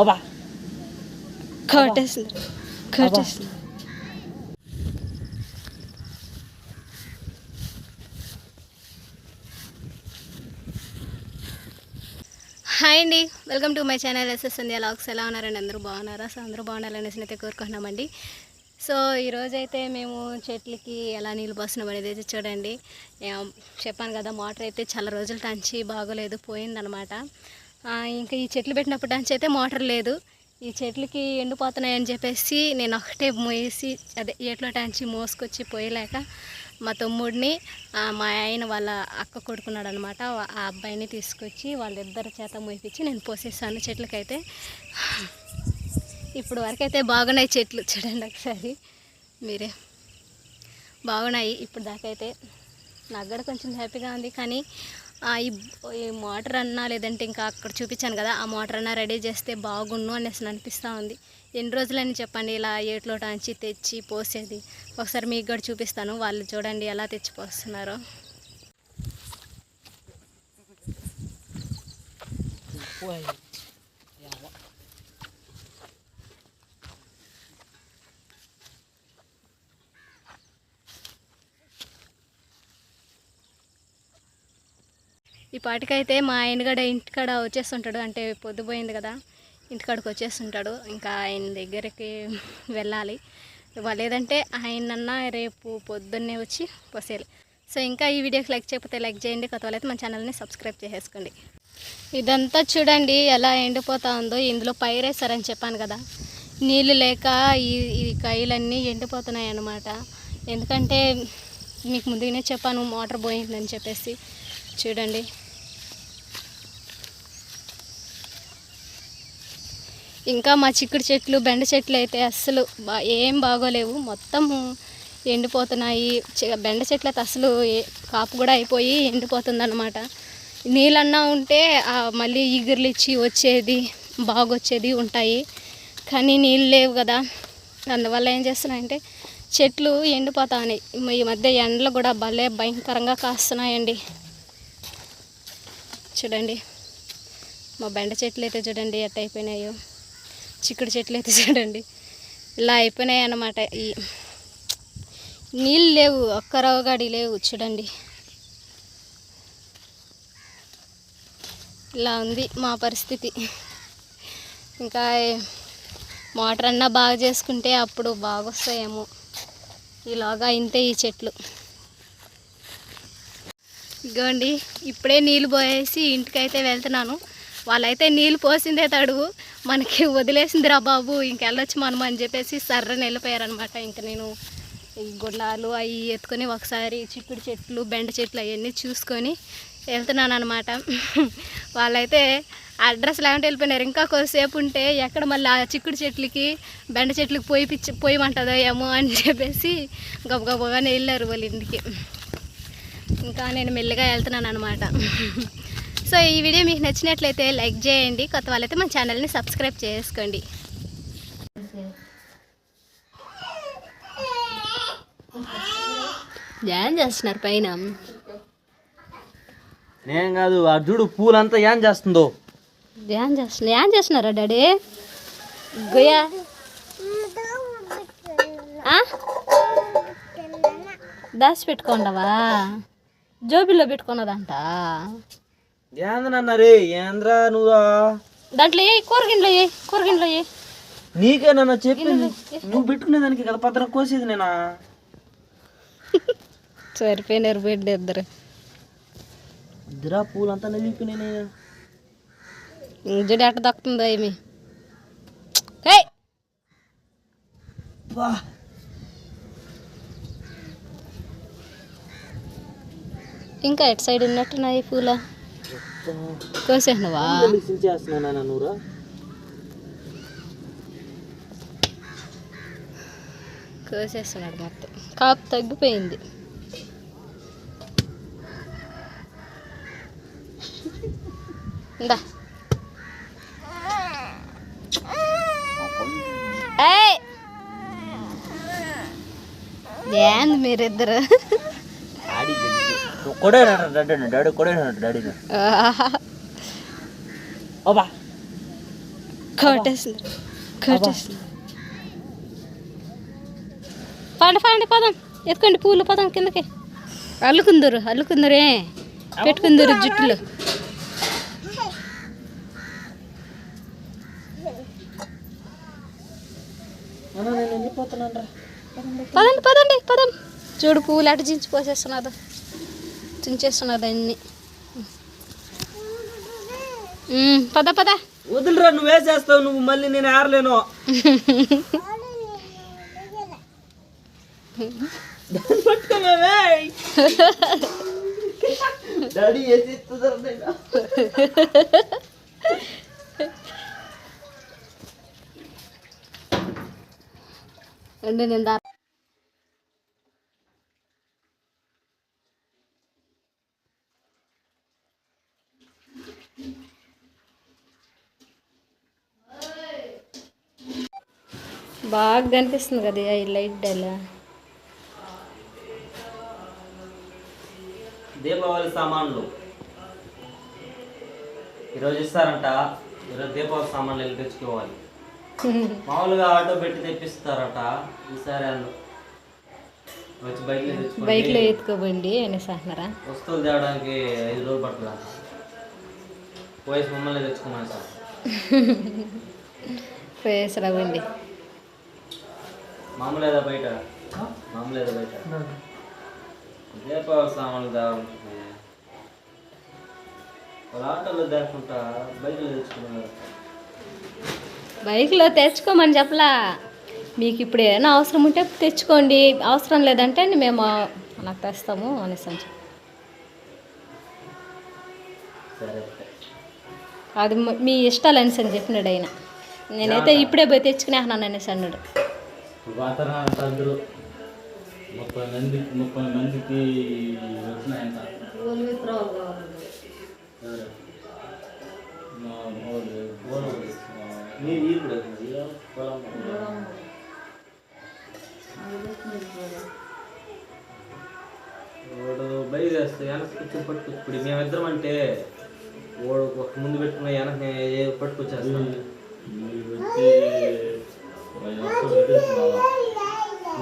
అబ్బా కొట్టేసింది కొట్టేసింది హాయ్ అండి. Welcome to my channel SS Sandhya lakhs ఎలా ఉన్నారండి? అందరూ బాగున్నారా? సో అందరూ బాగుండాలనేసి అయితే కోరుకుంటున్నామండి. సో ఈరోజు అయితే మేము చెట్లకి ఎలా నీళ్ళు పోస్తున్నాం అనేది అయితే చూడండి. చెప్పాను కదా మోటార్ అయితే చాలా రోజుల టాంచి బాగోలేదు పోయిందనమాట ఇంకా ఈ చెట్లు పెట్టినప్పటి నుంచి అయితే మోటార్ లేదు. ఈ చెట్లకి ఎండిపోతున్నాయని చెప్పేసి నేను ఒకటే మోయేసి అదే ఏట్లో టాంచి మోసుకొచ్చి పోయలేక మా తమ్ముడిని మా ఆయన వాళ్ళ అక్క కొడుకున్నాడు అనమాట ఆ అబ్బాయిని తీసుకొచ్చి వాళ్ళిద్దరి చేత మోయిపించి నేను పోసేసాను చెట్లకైతే. ఇప్పుడు వరకైతే బాగున్నాయి చెట్లు చూడండి ఒకసారి. మీరే బాగున్నాయి ఇప్పుడు దాకైతే అయితే నాకు కూడా కొంచెం హ్యాపీగా ఉంది కానీ ఈ ఈ మోటార్ అన్నా లేదంటే ఇంకా అక్కడ చూపించాను కదా ఆ మోటార్ అన్నా రెడీ చేస్తే బాగుండు అనేసి అనిపిస్తూ ఉంది. ఎన్ని రోజులని చెప్పండి ఇలా ఏట్లో టాంచి తెచ్చి పోసేది. ఒకసారి మీకు కూడా చూపిస్తాను వాళ్ళు చూడండి ఎలా తెచ్చి పోస్తున్నారో. ఈ పాటికైతే మా ఆయన ఇంటికాడ వచ్చేస్తుంటాడు. అంటే పొద్దుపోయింది కదా ఇంటికాడికి వచ్చేస్తుంటాడు. ఇంకా ఆయన దగ్గరికి వెళ్ళాలి. లేదంటే ఆయనన్నా రేపు పొద్దున్నే వచ్చి పోసేయాలి సో ఇంకా ఈ వీడియోకి లైక్ చేయకపోతే లైక్ చేయండి. కొత్త వాళ్ళైతే మన ఛానల్ని సబ్స్క్రైబ్ చేసేసుకోండి. ఇదంతా చూడండి ఎలా ఎండిపోతా ఉందో. ఇందులో పైరేసారని చెప్పాను కదా. నీళ్ళు లేక ఈ ఈ కాయలన్నీ ఎండిపోతున్నాయి అన్నమాట. ఎందుకంటే మీకు ముందుగానే చెప్పాను మోటార్ పోయిందని చెప్పేసి. చూడండి. ఇంకా మా చిక్కుడు చెట్లు బెండ చెట్లు అయితే అస్సలు బా ఏం బాగోలేవు. మొత్తం ఎండిపోతున్నాయి. చి- బెండ చెట్లు అయితే అసలు కాపు కూడా అయిపోయి ఎండిపోతుంది అనమాట నీళ్ళన్నా ఉంటే మళ్ళీ ఈగిర్లు ఇచ్చి వచ్చేది బాగొచ్చేది ఉంటాయి. కానీ నీళ్ళు లేవు కదా. అందువల్ల ఏం చేస్తున్నాయంటే చెట్లు ఎండిపోతాయి ఈ మధ్య ఎండలు కూడా భలే భయంకరంగా కాస్తున్నాయండి. చూడండి. మా బెండ చెట్లు అయితే చూడండి ఎట్ అయిపోయినాయో చిక్కుడు చెట్లు అయితే చూడండి. ఇలా అయిపోయినాయి అన్నమాట. ఈ నీళ్ళు లేవు ఒక్క రవగాడి లేవు చూడండి. ఇలా ఉంది మా పరిస్థితి. ఇంకా మోటార్ అన్నా బాగా చేసుకుంటే అప్పుడు బాగా వస్తాయేమో ఇలాగా ఇంతే ఈ చెట్లు. ఇగోండి ఇప్పుడే నీళ్ళు పోయేసి ఇంటికైతే వెళ్తున్నాను. వాళ్ళైతే నీళ్ళు పోసిందే తడుగు మనకి వదిలేసిందిరా బాబు ఇంకెళ్ళొచ్చు మనం అని చెప్పేసి సర్రని వెళ్ళిపోయారనమాట ఇంక నేను ఈ గుడ్లాలు అవి ఎత్తుకొని ఒకసారి చిక్కుడు చెట్లు బెండ చెట్లు అవన్నీ చూసుకొని వెళ్తున్నాను అనమాట వాళ్ళైతే అడ్రస్ లేకుంటే వెళ్ళిపోయినారు. ఇంకా కొద్దిసేపు ఉంటే ఎక్కడ మళ్ళీ ఆ చిక్కుడు చెట్లకి బెండ చెట్లకి పోయి పిచ్చి పోయమంటుందో ఏమో అని చెప్పేసి గబగబగానే వెళ్ళారు వాళ్ళ ఇంటికి. ఇంకా నేను మెల్లిగా వెళ్తున్నాను అనమాట సో ఈ వీడియో మీకు నచ్చినట్లయితే లైక్ చేయండి. కొత్త వాళ్ళైతే మన ఛానల్ని సబ్స్క్రైబ్ చేసుకోండి. జాయిన్ చేస్తున్నారు పైన. నేను కాదు చూడు పూలంతా ఏం చేస్తుందో. ధ్యాన్ చేస్తున్నారు ఏం చేస్తున్నారా డాడీ? గోయా? దాచి పెట్టుకోండవా జోబిలో పెట్టుకున్నదంట? ఏందనన్నారే ఏంద్రా నువ్వు? దాంట్లో ఏ ఏ చెప్పింది? నువ్వు పెట్టుకునే దానికి కదా పత్రం కోసేది నేనా? సరిపోయినారు బిడ్డ ఇద్దరు. ఇద్దరా పూలంతా నలిపినాయి జుడి ఎట్ట దక్కుతుందో ఏమి? ఇంకా ఎటు సైడ్ ఉన్నట్టున్నాయి పూల? కోసేసినవా? చేస్తున్నానా నువ్వురా కోసేస్తున్నాడు మొత్తం కాపు తగ్గిపోయింది. ఇందా! ఏంది మీరిద్దరు? కొడే డాడీ డాడీ కొడే డాడీ ఆహా. అబ్బా. కట్టేసింది కట్టేసింది పండి పండి పదం ఎత్తుకోండి పూలు పదం కిందకి. అల్లుకుందరు అల్లుకుందరే. పెట్టుకుందరు జుట్టులో. పదండి పదండి పదం చూడు పువ్వులు అటు చించి పోసేస్తున్నది చించేస్తున్నది అన్ని. పద పద. వదిలిరా నువ్వు వేసేస్తావు నువ్వు మళ్ళీ నేను ఆరలేను. ఇస్తుందరా నేను. బాగా కనిపిస్తుంది కదా ఈ లైట్ అలా దీపావళి సామాన్లు. ఈరోజు ఇస్తారంట. ఈరోజు దీపావళి సామాన్లు వెళ్ళి తెచ్చుకోవాలి. మామూలుగా ఆటో పెట్టి తెప్పిస్తారట ఈసారి వాళ్ళు. వచ్చి బైక్లో తెచ్చుకోండి. బైక్లో ఎత్తుకోబండి అనేసి అంటున్నారా వస్తువులు తేవడానికి ఐదు రోజులు పడుతుందా? పోయేసి మమ్మల్ని తెచ్చుకోమని సార్. పోయేసి రావండి. మామూలేదా బయట? మామూలేదా బయట? దీపావళి సామాన్లు వాళ్ళ ఆటోలో తేకుండా బైక్లో తెచ్చుకున్నారు. బైక్లో తెచ్చుకోమని చెప్పలా. మీకు ఇప్పుడు ఏదైనా అవసరం ఉంటే తెచ్చుకోండి. అవసరం లేదంటే మేము నాకు తెస్తాము అనేసి అని చెప్పి. అది మ- ఇష్టాలు అనేసి అని చెప్పినాడు ఆయన. నేనైతే ఇప్పుడే పోయి తెచ్చుకునేస్తున్నాను అనేసి అన్నాడు. వాతావరణం అందరూ ముప్పై మంది ముప్పై మందికి వచ్చినాయంట. వాడు. బైక్ వేస్తే వెనక్కి కూర్చొని పట్టుకొచ్చి ఇప్పుడు మేమిద్దరం అంటే వాడు ఒక ముందు పెట్టుకున్న వెనక పట్టుకొచ్చేస్తాం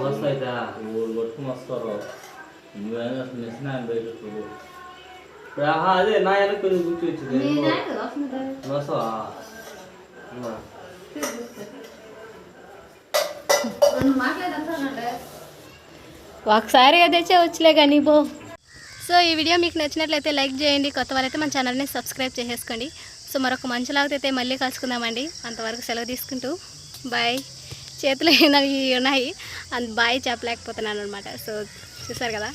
మస్తు అయితే వాళ్ళు పట్టుకుని వస్తారు నువ్వేనా నెసిన ఆయన బయట చూడు. ఇప్పుడు ఆహా అదే నా వెనక కొంచెం కూర్చొచ్చింది మోసవా ఒకసారి తెచ్చే వచ్చలే కానీ బో సో ఈ వీడియో మీకు నచ్చినట్లయితే లైక్ చేయండి. కొత్త వాళ్ళైతే మన ఛానల్ని సబ్స్క్రైబ్ చేసేసుకోండి. సో మరొక మంచి లాగితే మళ్ళీ కలుసుకుందామండి. అంతవరకు సెలవు తీసుకుంటూ. బాయ్. చేతులు అయినవి ఉన్నాయి. అంత బాయ్ చెప్పలేకపోతున్నాను అనమాట సో చూసారు కదా?